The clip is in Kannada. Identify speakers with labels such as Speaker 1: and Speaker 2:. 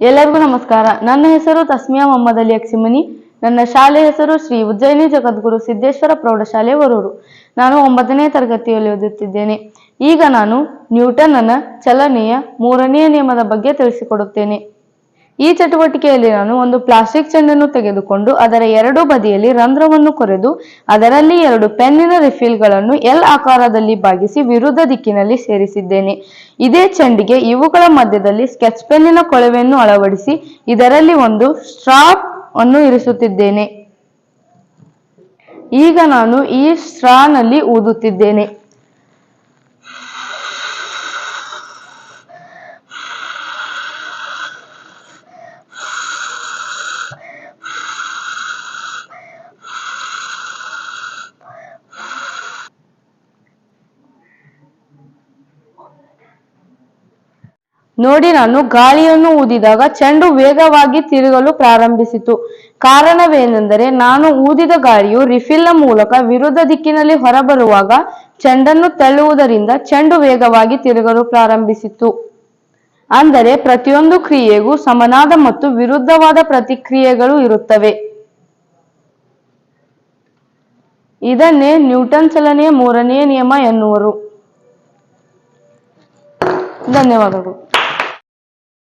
Speaker 1: ಎಲ್ಲರಿಗೂ ನಮಸ್ಕಾರ. ನನ್ನ ಹೆಸರು ತಸ್ಮಿಯಾ ಮೊಹಮ್ಮದ್ ಅಲಿ ಅಕ್ಸಿಮನಿ. ನನ್ನ ಶಾಲೆ ಹೆಸರು ಶ್ರೀ ಉಜ್ಜಯಿನಿ ಜಗದ್ಗುರು ಸಿದ್ದೇಶ್ವರ ಪ್ರೌಢಶಾಲೆ ವರೂರು. ನಾನು ಒಂಬತ್ತನೇ ತರಗತಿಯಲ್ಲಿ ಓದುತ್ತಿದ್ದೇನೆ. ಈಗ ನಾನು ನ್ಯೂಟನ್ನ ಚಲನೆಯ ಮೂರನೆಯ ನಿಯಮದ ಬಗ್ಗೆ ತಿಳಿಸಿಕೊಡುತ್ತೇನೆ. ಈ ಚಟುವಟಿಕೆಯಲ್ಲಿ ನಾನು ಒಂದು ಪ್ಲಾಸ್ಟಿಕ್ ಚೆಂಡನ್ನು ತೆಗೆದುಕೊಂಡು ಅದರ ಎರಡು ಬದಿಯಲ್ಲಿ ರಂಧ್ರವನ್ನು ಕೊರೆದು ಅದರಲ್ಲಿ ಎರಡು ಪೆನ್ನಿನ ರಿಫಿಲ್ಗಳನ್ನು ಎಲ್ ಆಕಾರದಲ್ಲಿ ಬಾಗಿಸಿ ವಿರುದ್ಧ ದಿಕ್ಕಿನಲ್ಲಿ ಸೇರಿಸಿದ್ದೇನೆ. ಇದೇ ಚೆಂಡಿಗೆ ಇವುಗಳ ಮಧ್ಯದಲ್ಲಿ ಸ್ಕೆಚ್ ಪೆನ್ನಿನ ಕೊಳವೆಯನ್ನು ಅಳವಡಿಸಿ ಇದರಲ್ಲಿ ಒಂದು ಸ್ಟ್ರಾಪ್ ಅನ್ನು ಇರಿಸುತ್ತಿದ್ದೇನೆ. ಈಗ ನಾನು ಈ ಸ್ಟ್ರಾನಲ್ಲಿ ಊದುತ್ತಿದ್ದೇನೆ. ನೋಡಿ ನಾನು ಗಾಳಿಯನ್ನು ಊದಿದಾಗ ಚೆಂಡು ವೇಗವಾಗಿ ತಿರುಗಲು ಪ್ರಾರಂಭಿಸಿತು. ಕಾರಣವೇನೆಂದರೆ ನಾನು ಊದಿದ ಗಾಳಿಯು ರಿಫಿಲ್ನ ಮೂಲಕ ವಿರುದ್ಧ ದಿಕ್ಕಿನಲ್ಲಿ ಹೊರಬರುವಾಗ ಚೆಂಡನ್ನು ತಳ್ಳುವುದರಿಂದ ಚೆಂಡು ವೇಗವಾಗಿ ತಿರುಗಲು ಪ್ರಾರಂಭಿಸಿತು. ಅಂದರೆ ಪ್ರತಿಯೊಂದು ಕ್ರಿಯೆಗೂ ಸಮನಾದ ಮತ್ತು ವಿರುದ್ಧವಾದ ಪ್ರತಿಕ್ರಿಯೆಗಳು ಇರುತ್ತವೆ. ಇದನ್ನೇ ನ್ಯೂಟನ್ ಚಲನೆಯ ಮೂರನೆಯ ನಿಯಮ ಎನ್ನುವರು. ಧನ್ಯವಾದಗಳು.